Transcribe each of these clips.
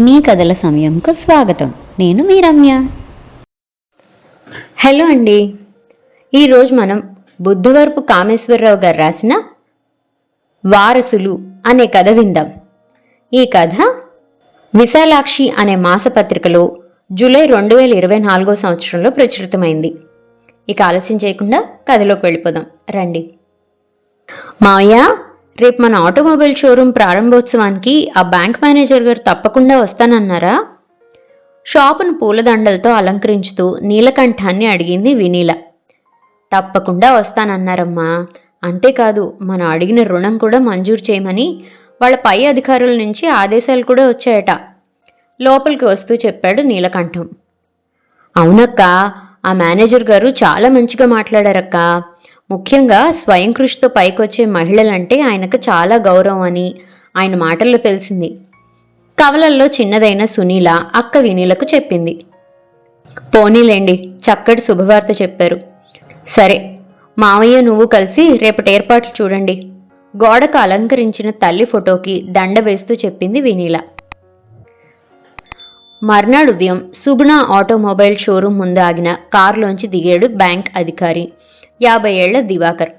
మీ కథల సమయంకు స్వాగతం. నేను మీ రమ్య హలో అండి. ఈరోజు మనం బుద్ధవరపు కామేశ్వరరావు గారు రాసిన వారసులు అనే కథ విందాం. ఈ కథ విశాలాక్షి అనే మాసపత్రికలో జూలై రెండు వేల ఇరవై నాలుగో సంవత్సరంలో ప్రచురితమైంది. ఇక ఆలస్యం చేయకుండా కథలోకి వెళ్ళిపోదాం. రండి. మావయ్య రేపు మన ఆటోమొబైల్ షోరూమ్ ప్రారంభోత్సవానికి ఆ బ్యాంక్ మేనేజర్ గారు తప్పకుండా వస్తానన్నారా? షాపును పూలదండలతో అలంకరించుతూ నీలకంఠాన్ని అడిగింది వినీల. తప్పకుండా వస్తానన్నారమ్మా. అంతేకాదు మనం అడిగిన రుణం కూడా మంజూరు చేయమని వాళ్ళ పై అధికారుల నుంచి ఆదేశాలు కూడా వచ్చాయట. లోపలికి వస్తూ చెప్పాడు నీలకంఠం. అవునక్క ఆ మేనేజర్ గారు చాలా మంచిగా మాట్లాడారక్కా. ముఖ్యంగా స్వయం కృషితో పైకొచ్చే మహిళలంటే ఆయనకు చాలా గౌరవం అని ఆయన మాటల్లో తెలిసింది. కవలల్లో చిన్నదైన సునీల అక్క వినీలకు చెప్పింది. పోనీలేండి చక్కటి శుభవార్త చెప్పారు. సరే మావయ్య నువ్వు కలిసి రేపటి ఏర్పాట్లు చూడండి. గోడకు అలంకరించిన తల్లి ఫోటోకి దండ వేస్తూ చెప్పింది వినీల. మర్నాడు ఉదయం సుగుణ ఆటోమొబైల్ షోరూం ముందు ఆగిన కారులోంచి దిగాడు బ్యాంక్ అధికారి. యాభై ఏళ్ళ దివాకర్.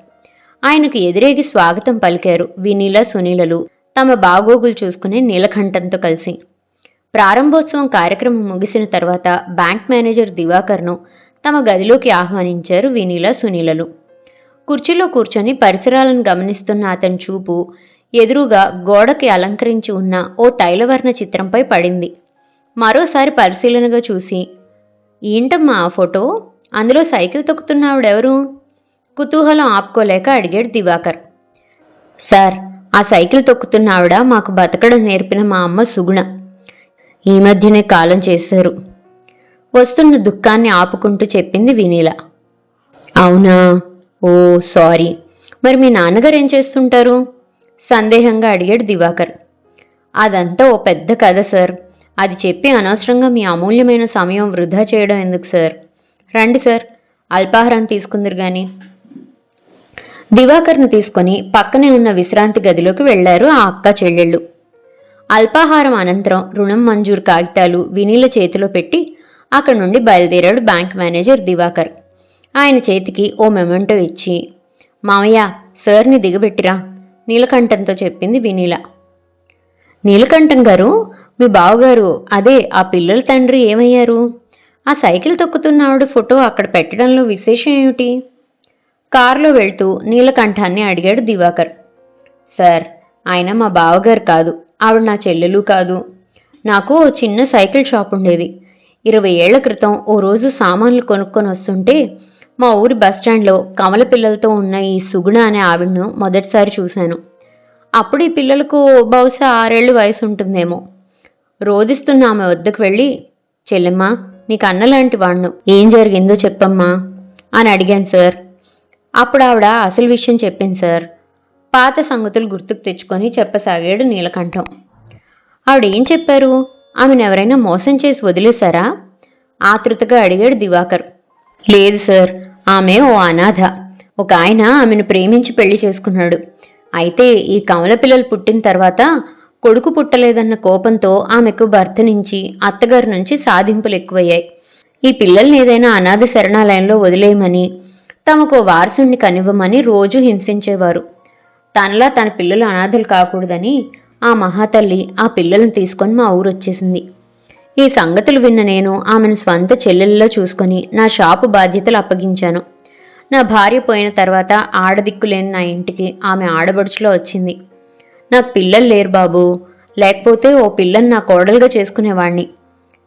ఆయనకు ఎదురేగి స్వాగతం పలికారు వినీల సునీలలు. తమ బాగోగులు చూసుకునే నీలకంఠంతో కలిసి. ప్రారంభోత్సవం కార్యక్రమం ముగిసిన తర్వాత బ్యాంక్ మేనేజర్ దివాకర్ను తమ గదిలోకి ఆహ్వానించారు వినీల సునీలలు. కుర్చీలో కూర్చొని పరిసరాలను గమనిస్తున్న అతని చూపు ఎదురుగా గోడకి అలంకరించి ఉన్న ఓ తైలవర్ణ చిత్రంపై పడింది. మరోసారి పరిశీలనగా చూసి ఏంటమ్మా ఆ ఫోటో? అందులో సైకిల్ తొక్కుతున్నావిడెవరు కుతూహలం ఆపుకోలేక అడిగాడు దివాకర్. సార్ ఆ సైకిల్ తొక్కుతున్న ఆవిడ మాకు బతకడం నేర్పిన మా అమ్మ సుగుణ. ఈ మధ్యనే కాలం చేశారు. వస్తున్న దుఃఖాన్ని ఆపుకుంటూ చెప్పింది వినీల. అవునా? ఓ సారీ. మరి మీ నాన్నగారు ఏం చేస్తుంటారు? సందేహంగా అడిగాడు దివాకర్. అదంతా ఓ పెద్ద కథ సార్. అది చెప్పి అనవసరంగా మీ అమూల్యమైన సమయం వృధా చేయడం ఎందుకు సార్? రండి సార్. అల్పాహారం తీసుకుందరు కానీ దివాకర్ను తీసుకొని పక్కనే ఉన్న విశ్రాంతి గదిలోకి వెళ్ళారు ఆ అక్క చెల్లెళ్ళు. అల్పాహారం అనంతరం రుణం మంజూరు కాగితాలు వినీల చేతిలో పెట్టి అక్కడి నుండి బయలుదేరాడు బ్యాంక్ మేనేజర్ దివాకర్. ఆయన చేతికి ఓ మెమెంటో ఇచ్చి మామయ్య సార్ని దిగబెట్టిరా నీలకంఠంతో చెప్పింది వినీల. నీలకంఠం గారు మీ బావగారు అదే ఆ పిల్లల తండ్రి ఏమయ్యారు? ఆ సైకిల్ తొక్కుతున్న ఆవిడ ఫోటో అక్కడ పెట్టడంలో విశేషం ఏమిటి? కారులో వెళ్తూ నీలకంఠాన్ని అడిగాడు దివాకర్. సార్ ఆయన మా బావగారు కాదు. ఆవిడ నా చెల్లెలు కాదు. నాకు ఓ చిన్న సైకిల్ షాప్ ఉండేది. ఇరవై ఏళ్ళ క్రితం ఓ రోజు సామాన్లు కొనుక్కొని వస్తుంటే మా ఊరి బస్టాండ్లో కమల పిల్లలతో ఉన్న ఈ సుగుణ అనే ఆవిడను మొదటిసారి చూశాను. అప్పుడు ఈ పిల్లలకు బహుశా ఆరేళ్ళు వయసు ఉంటుందేమో. రోదిస్తున్న ఆమె వద్దకు వెళ్ళి చెల్లెమ్మా నీకు అన్నలాంటి వాణ్ణు. ఏం జరిగిందో చెప్పమ్మా అని అడిగాను సార్. అప్పుడు ఆవిడ అసలు విషయం చెప్పింది సార్. పాత సంగతులు గుర్తుకు తెచ్చుకొని చెప్పసాగాడు నీలకంఠం. ఆవిడ ఏం చెప్పారు? ఆమెను ఎవరైనా మోసం చేసి వదిలేశారా? ఆతృతగా అడిగాడు దివాకర్. లేదు సార్. ఆమె ఓ అనాథ. ఒక ఆయన ఆమెను ప్రేమించి పెళ్ళి చేసుకున్నాడు. అయితే ఈ కమల పిల్లలు పుట్టిన తర్వాత కొడుకు పుట్టలేదన్న కోపంతో ఆమెకు భర్త నుంచి అత్తగారి నుంచి సాధింపులు ఎక్కువయ్యాయి. ఈ పిల్లల్ని ఏదైనా అనాథ శరణాలయంలో వదిలేయమని తమకు వారసుణ్ణి కనివ్వమని రోజు హింసించేవారు. తనలా తన పిల్లలు అనాథలు కాకూడదని ఆ మహాతల్లి ఆ పిల్లలను తీసుకొని మా ఊరు వచ్చేసింది ఈ సంగతులు విన్న నేను ఆమెను స్వంత చెల్లెల్లో చూసుకొని నా షాపు బాధ్యతలు అప్పగించాను. నా భార్య పోయిన తర్వాత ఆడదిక్కు లేని నా ఇంటికి ఆమె ఆడబడుచులో వచ్చింది. నాకు పిల్లలు లేరు బాబు లేకపోతే ఓ పిల్లని నా కోడలుగా చేసుకునేవాణ్ణి.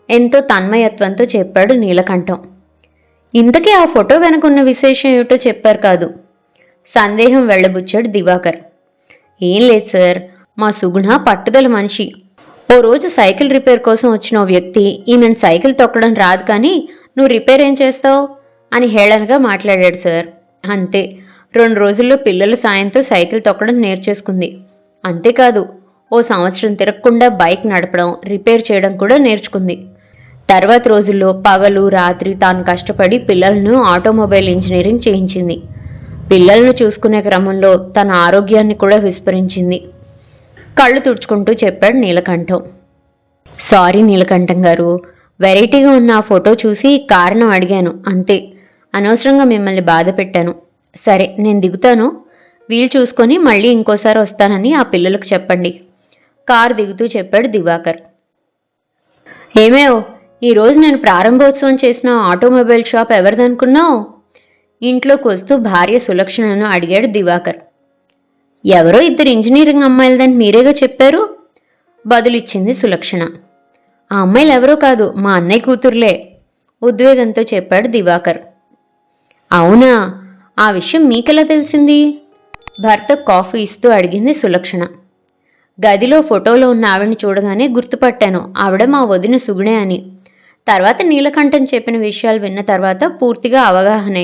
ఎంతో తన్మయత్వంతో చెప్పాడు నీలకంఠం. ఇంతకీ ఆ ఫోటో వెనకున్న విశేషం ఏమిటో చెప్పారు కాదు. సందేహం వెళ్ళబుచ్చాడు దివాకర్. ఏం లేదు సార్ మా సుగుణ పట్టుదల మనిషి. ఓ రోజు సైకిల్ రిపేర్ కోసం వచ్చిన ఓ వ్యక్తి ఈమెను సైకిల్ తొక్కడం రాదు కానీ నువ్వు రిపేర్ ఏం చేస్తావు? అని హేళనగా మాట్లాడాడు సార్. అంతే రెండు రోజుల్లో పిల్లల సాయంతో సైకిల్ తొక్కడం నేర్చేసుకుంది. అంతేకాదు ఓ సంవత్సరం తిరగకుండా బైక్ నడపడం రిపేర్ చేయడం కూడా నేర్చుకుంది. తర్వాత రోజుల్లో పగలు రాత్రి తాను కష్టపడి పిల్లలను ఆటోమొబైల్ ఇంజనీరింగ్ చేయించింది. పిల్లలను చూసుకునే క్రమంలో తన ఆరోగ్యాన్ని కూడా విస్మరించింది. కళ్ళు తుడుచుకుంటూ చెప్పాడు నీలకంఠం. సారీ నీలకంఠం గారు వెరైటీగా ఉన్న ఆ ఫోటో చూసి కారణం అడిగాను అంతే. అనవసరంగా మిమ్మల్ని బాధ పెట్టాను. సరే నేను దిగుతాను. వీలు చూసుకొని మళ్ళీ ఇంకోసారి వస్తానని ఆ పిల్లలకు చెప్పండి. కారు దిగుతూ చెప్పాడు దివాకర్. ఏమేవో ఈరోజు నేను ప్రారంభోత్సవం చేసిన ఆటోమొబైల్ షాప్ ఎవరిదనుకున్నావు? ఇంట్లోకి వస్తూ భార్య సులక్షణను అడిగాడు దివాకర్. ఎవరో ఇద్దరు ఇంజనీరింగ్ అమ్మాయిలదని మీరేగా చెప్పారు? బదులిచ్చింది సులక్షణ. ఆ అమ్మాయిలు ఎవరో కాదు మా అన్నయ్య కూతుర్లే ఉద్వేగంతో చెప్పాడు దివాకర్. అవునా? ఆ విషయం మీకెలా తెలిసింది? భర్త కాఫీ ఇస్తూ అడిగింది సులక్షణ. గదిలో ఫోటోలో ఉన్న ఆవిడని చూడగానే గుర్తుపట్టాను ఆవిడ మా వదిన సుగుణే అని. తర్వాత నీలకంఠం చెప్పిన విషయాలు విన్న తర్వాత పూర్తిగా అవగాహన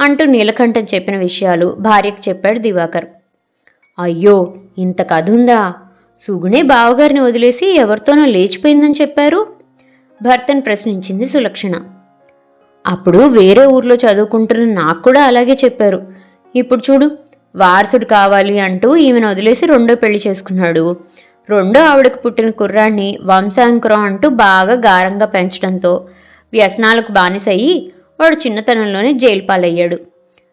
అంటూ నీలకంఠం చెప్పిన విషయాలు భార్యకు చెప్పాడు దివాకర్. అయ్యో ఇంత కథ ఉందా? సుగుణే బావగారిని వదిలేసి ఎవరితోనో లేచిపోయిందని చెప్పారు? భర్తను ప్రశ్నించింది సులక్షణ. అప్పుడు వేరే ఊర్లో చదువుకుంటున్న నాకు కూడా అలాగే చెప్పారు. ఇప్పుడు చూడు వారసుడు కావాలి అంటూ ఈమెను వదిలేసి రెండో పెళ్ళి చేసుకున్నాడు. రెండో ఆవిడకు పుట్టిన కుర్రాన్ని వంశాంకురం అంటూ బాగా గారంగా పెంచడంతో వ్యసనాలకు బానిసయ్యి వాడు చిన్నతనంలోనే జైలు పాలయ్యాడు.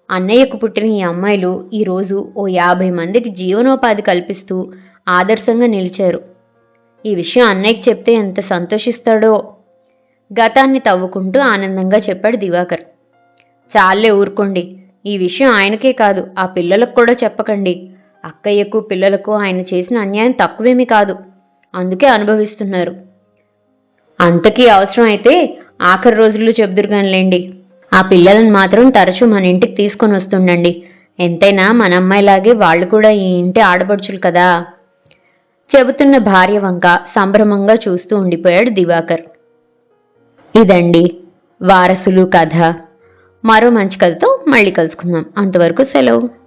అన్నయ్యకు పుట్టిన ఈ అమ్మాయిలు ఈరోజు ఓ యాభై మందికి జీవనోపాధి కల్పిస్తూ ఆదర్శంగా నిలిచారు. ఈ విషయం అన్నయ్యకి చెప్తే ఎంత సంతోషిస్తాడో. గతాన్ని తవ్వుకుంటూ ఆనందంగా చెప్పాడు దివాకర్. చాలే ఊరుకోండి ఈ విషయం ఆయనకే కాదు ఆ పిల్లలకు కూడా చెప్పకండి. అక్కయ్యకు పిల్లలకు ఆయన చేసిన అన్యాయం తక్కువేమీ కాదు. అందుకే అనుభవిస్తున్నారు. అంతకీ అవసరం అయితే ఆఖరి రోజుల్లో చెబుదురుగానిలేండి. ఆ పిల్లలను మాత్రం తరచూ మన ఇంటికి తీసుకొని వస్తుండండి. ఎంతైనా మన అమ్మాయిలాగే వాళ్ళు కూడా ఈ ఇంటి ఆడపడుచులు కదా. చెబుతున్న భార్య వంక సంభ్రమంగా చూస్తూ ఉండిపోయాడు దివాకర్. ఇదండి వారసులు కథ. మరో మంచి కథతో మళ్ళీ కలుసుకుందాం. అంతవరకు సెలవు.